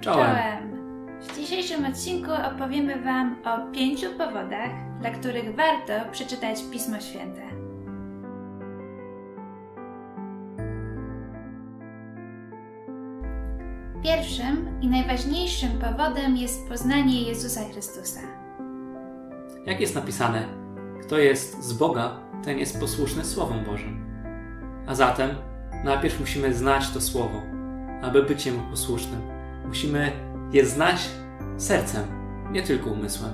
Czołem. W dzisiejszym odcinku opowiemy Wam o pięciu powodach, dla których warto przeczytać Pismo Święte. Pierwszym i najważniejszym powodem jest poznanie Jezusa Chrystusa. Jak jest napisane, kto jest z Boga, ten jest posłuszny Słowom Bożym. A zatem najpierw musimy znać to Słowo, aby być Jemu posłusznym. Musimy je znać sercem, nie tylko umysłem,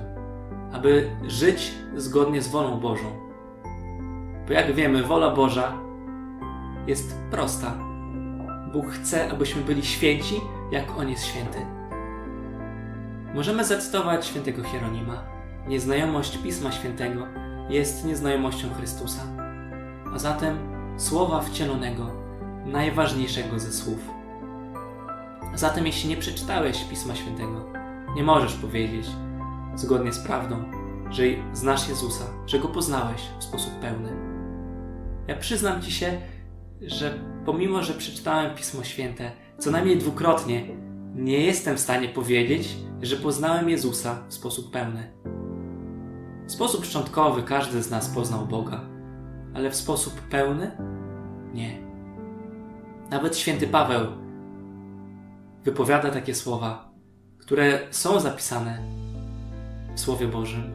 aby żyć zgodnie z wolą Bożą. Bo jak wiemy, wola Boża jest prosta. Bóg chce, abyśmy byli święci, jak On jest święty. Możemy zacytować świętego Hieronima. Nieznajomość Pisma Świętego jest nieznajomością Chrystusa, a zatem słowa wcielonego, najważniejszego ze słów. Zatem, jeśli nie przeczytałeś Pisma Świętego, nie możesz powiedzieć, zgodnie z prawdą, że znasz Jezusa, że go poznałeś w sposób pełny. Ja przyznam ci się, że pomimo, że przeczytałem Pismo Święte co najmniej dwukrotnie, nie jestem w stanie powiedzieć, że poznałem Jezusa w sposób pełny. W sposób szczątkowy każdy z nas poznał Boga, ale w sposób pełny nie. Nawet święty Paweł wypowiada takie słowa, które są zapisane w Słowie Bożym.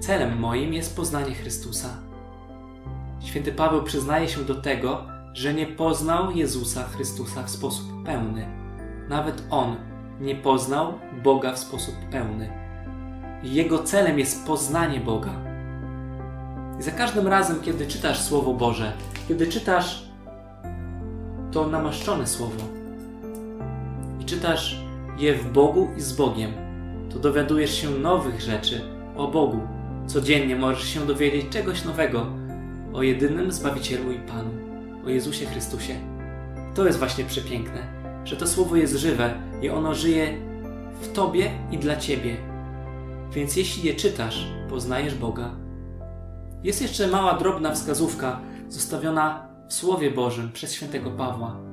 Celem moim jest poznanie Chrystusa. Święty Paweł przyznaje się do tego, że nie poznał Jezusa Chrystusa w sposób pełny. Nawet on nie poznał Boga w sposób pełny. Jego celem jest poznanie Boga. I za każdym razem, kiedy czytasz Słowo Boże, kiedy czytasz to namaszczone Słowo czytasz je w Bogu i z Bogiem, to dowiadujesz się nowych rzeczy o Bogu. Codziennie możesz się dowiedzieć czegoś nowego o jedynym Zbawicielu i Panu, o Jezusie Chrystusie. To jest właśnie przepiękne, że to Słowo jest żywe i ono żyje w Tobie i dla Ciebie. Więc jeśli je czytasz, poznajesz Boga. Jest jeszcze mała, drobna wskazówka zostawiona w Słowie Bożym przez świętego Pawła.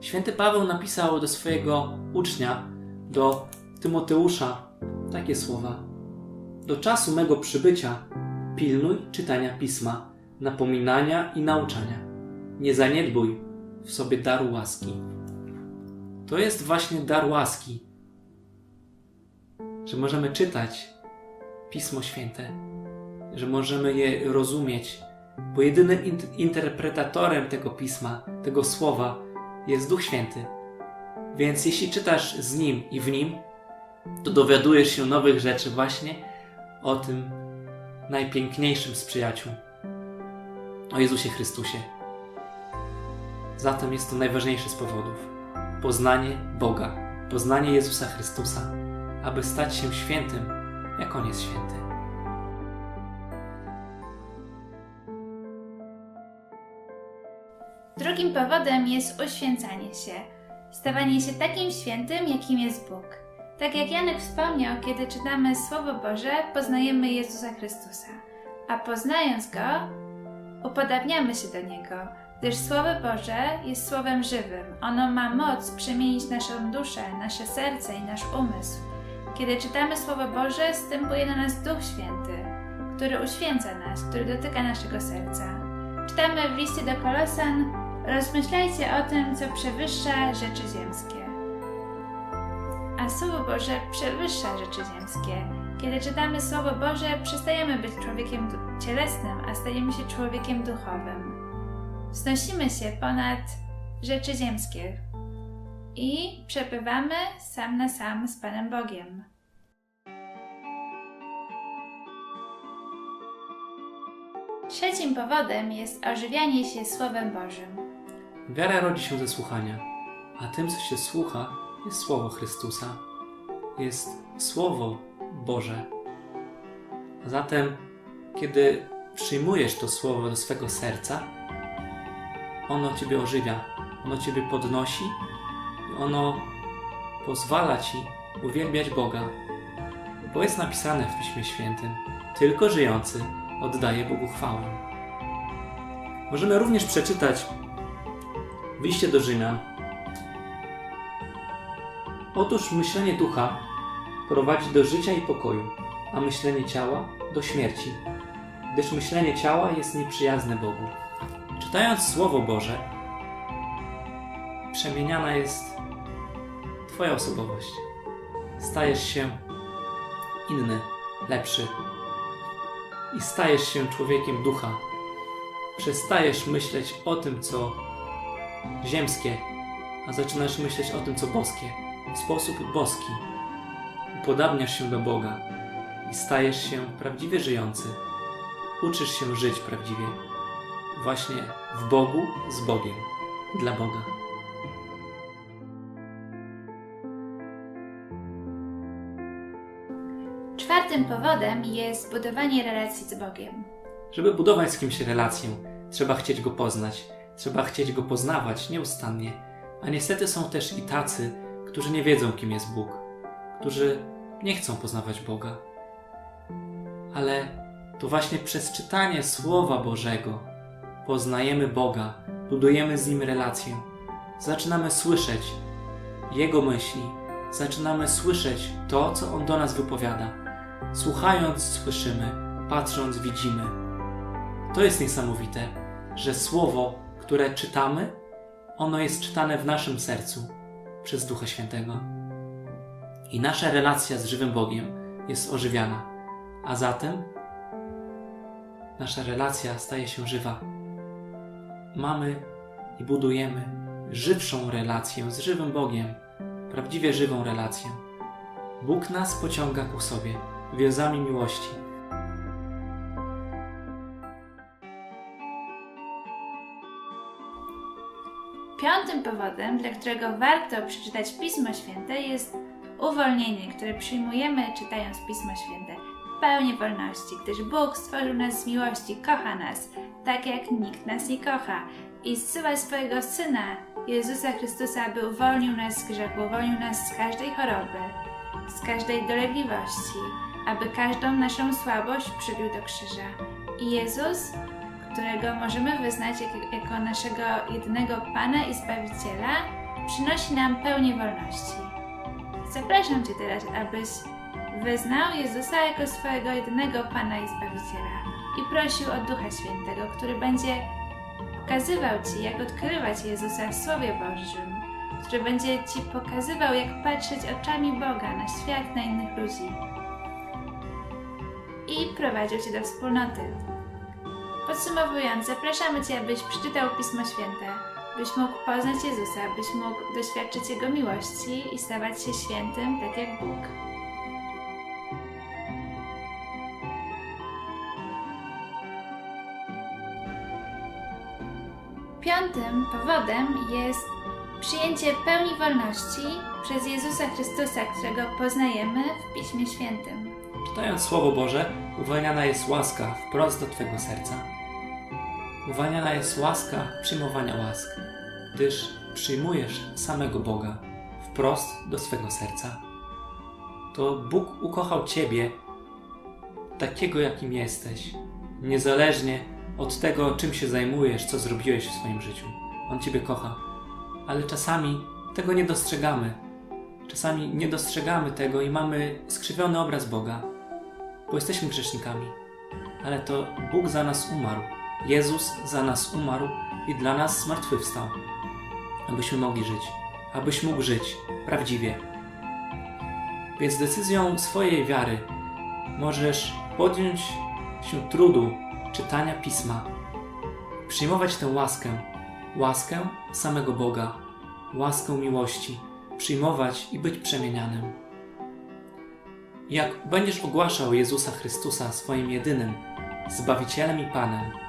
Święty Paweł napisał do swojego ucznia, do Tymoteusza, takie słowa: Do czasu mego przybycia pilnuj czytania pisma, napominania i nauczania. Nie zaniedbuj w sobie daru łaski. To jest właśnie dar łaski, że możemy czytać Pismo Święte, że możemy je rozumieć, bo jedynym in- interpretatorem tego pisma, tego słowa jest Duch Święty. Więc jeśli czytasz z Nim i w Nim, to dowiadujesz się nowych rzeczy właśnie o tym najpiękniejszym z przyjaciół, o Jezusie Chrystusie. Zatem jest to najważniejszy z powodów. Poznanie Boga, poznanie Jezusa Chrystusa, aby stać się świętym, jak On jest święty. Drugim powodem jest uświęcanie się, stawanie się takim świętym, jakim jest Bóg. Tak jak Janek wspomniał, kiedy czytamy Słowo Boże, poznajemy Jezusa Chrystusa, a poznając Go, upodabniamy się do Niego, gdyż Słowo Boże jest Słowem żywym. Ono ma moc przemienić naszą duszę, nasze serce i nasz umysł. Kiedy czytamy Słowo Boże, stępuje na nas Duch Święty, który uświęca nas, który dotyka naszego serca. Czytamy w liście do Kolosan: Rozmyślajcie o tym, co przewyższa rzeczy ziemskie. A Słowo Boże przewyższa rzeczy ziemskie. Kiedy czytamy Słowo Boże, przestajemy być człowiekiem cielesnym, a stajemy się człowiekiem duchowym. Wznosimy się ponad rzeczy ziemskie i przepływamy sam na sam z Panem Bogiem. Trzecim powodem jest ożywianie się Słowem Bożym. Wiara rodzi się ze słuchania, a tym, co się słucha, jest Słowo Chrystusa, jest Słowo Boże. A zatem, kiedy przyjmujesz to Słowo do swego serca, ono Ciebie ożywia, ono Ciebie podnosi i ono pozwala Ci uwielbiać Boga. Bo jest napisane w Piśmie Świętym, tylko żyjący oddaje Bogu chwałę. Możemy również przeczytać liście do Rzymian, Otóż myślenie ducha prowadzi do życia i pokoju, a myślenie ciała do śmierci, gdyż myślenie ciała jest nieprzyjazne Bogu. Czytając Słowo Boże, przemieniana jest Twoja osobowość. Stajesz się inny, lepszy i stajesz się człowiekiem ducha. Przestajesz myśleć o tym, co ziemskie, a zaczynasz myśleć o tym, co boskie, w sposób boski. Upodabniasz się do Boga i stajesz się prawdziwie żyjący. Uczysz się żyć prawdziwie, właśnie w Bogu, z Bogiem, dla Boga. Czwartym powodem jest budowanie relacji z Bogiem. Żeby budować z kimś relację, trzeba chcieć go poznać, trzeba chcieć go poznawać nieustannie. A niestety są też i tacy, którzy nie wiedzą, kim jest Bóg, którzy nie chcą poznawać Boga. Ale to właśnie przez czytanie Słowa Bożego poznajemy Boga, budujemy z Nim relację, zaczynamy słyszeć Jego myśli, zaczynamy słyszeć to, co On do nas wypowiada. Słuchając, słyszymy, patrząc, widzimy. To jest niesamowite, że słowo, które czytamy, ono jest czytane w naszym sercu przez Ducha Świętego. I nasza relacja z żywym Bogiem jest ożywiana, a zatem nasza relacja staje się żywa. Mamy i budujemy żywszą relację z żywym Bogiem, prawdziwie żywą relację. Bóg nas pociąga ku sobie więzami miłości. Powodem, dla którego warto przeczytać Pismo Święte, jest uwolnienie, które przyjmujemy czytając Pismo Święte. W pełni wolności, gdyż Bóg stworzył nas z miłości, kocha nas, tak jak nikt nas nie kocha i zsyła swojego Syna, Jezusa Chrystusa, aby uwolnił nas z grzechu, uwolnił nas z każdej choroby, z każdej dolegliwości, aby każdą naszą słabość przybił do krzyża. I Jezus którego możemy wyznać jak, jako naszego jedynego Pana i Zbawiciela, przynosi nam pełnię wolności. Zapraszam Cię teraz, abyś wyznał Jezusa jako swojego jedynego Pana i Zbawiciela i prosił o Ducha Świętego, który będzie pokazywał Ci, jak odkrywać Jezusa w Słowie Bożym, który będzie Ci pokazywał, jak patrzeć oczami Boga na świat, na innych ludzi i prowadził Cię do wspólnoty. Podsumowując, zapraszamy Cię, abyś przeczytał Pismo Święte, byś mógł poznać Jezusa, byś mógł doświadczyć Jego miłości i stawać się świętym, tak jak Bóg. Piątym powodem jest przyjęcie pełni wolności przez Jezusa Chrystusa, którego poznajemy w Piśmie Świętym. Czytając Słowo Boże, uwalniana jest łaska wprost do Twego serca. Uwalniana jest łaska przyjmowania łask, gdyż przyjmujesz samego Boga wprost do swego serca. To Bóg ukochał Ciebie takiego, jakim jesteś, niezależnie od tego, czym się zajmujesz, co zrobiłeś w swoim życiu. On Ciebie kocha, ale czasami tego nie dostrzegamy. Czasami nie dostrzegamy tego i mamy skrzywiony obraz Boga, bo jesteśmy grzesznikami. Ale to Bóg za nas umarł. Jezus za nas umarł i dla nas zmartwychwstał, abyśmy mogli żyć, abyś mógł żyć prawdziwie. Więc decyzją swojej wiary możesz podjąć się trudu czytania pisma, przyjmować tę łaskę, łaskę samego Boga, łaskę miłości, przyjmować i być przemienianym. Jak będziesz ogłaszał Jezusa Chrystusa swoim jedynym Zbawicielem i Panem,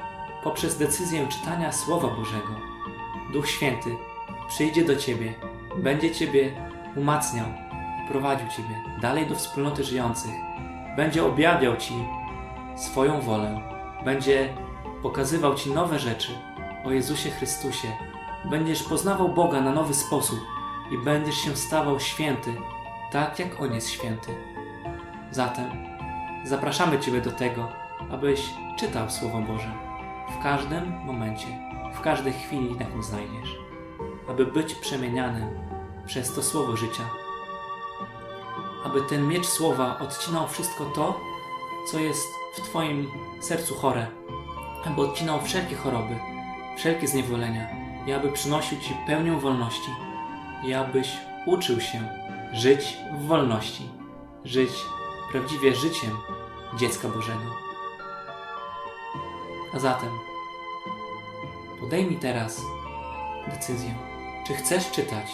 poprzez decyzję czytania Słowa Bożego, Duch Święty przyjdzie do Ciebie, będzie Ciebie umacniał prowadził Ciebie dalej do wspólnoty żyjących, będzie objawiał Ci swoją wolę, będzie pokazywał Ci nowe rzeczy o Jezusie Chrystusie, będziesz poznawał Boga na nowy sposób i będziesz się stawał święty, tak jak On jest święty. Zatem zapraszamy Ciebie do tego, abyś czytał Słowo Boże w każdym momencie, w każdej chwili, jaką znajdziesz, aby być przemienianym przez to Słowo życia, aby ten miecz słowa odcinał wszystko to, co jest w Twoim sercu chore, aby odcinał wszelkie choroby, wszelkie zniewolenia. I aby przynosił Ci pełnię wolności. I abyś uczył się żyć w wolności, żyć prawdziwie życiem dziecka Bożego. A zatem podejmij teraz decyzję, czy chcesz czytać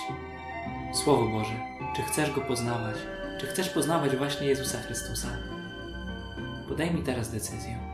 Słowo Boże, czy chcesz go poznawać, czy chcesz poznawać właśnie Jezusa Chrystusa. Podejmij teraz decyzję.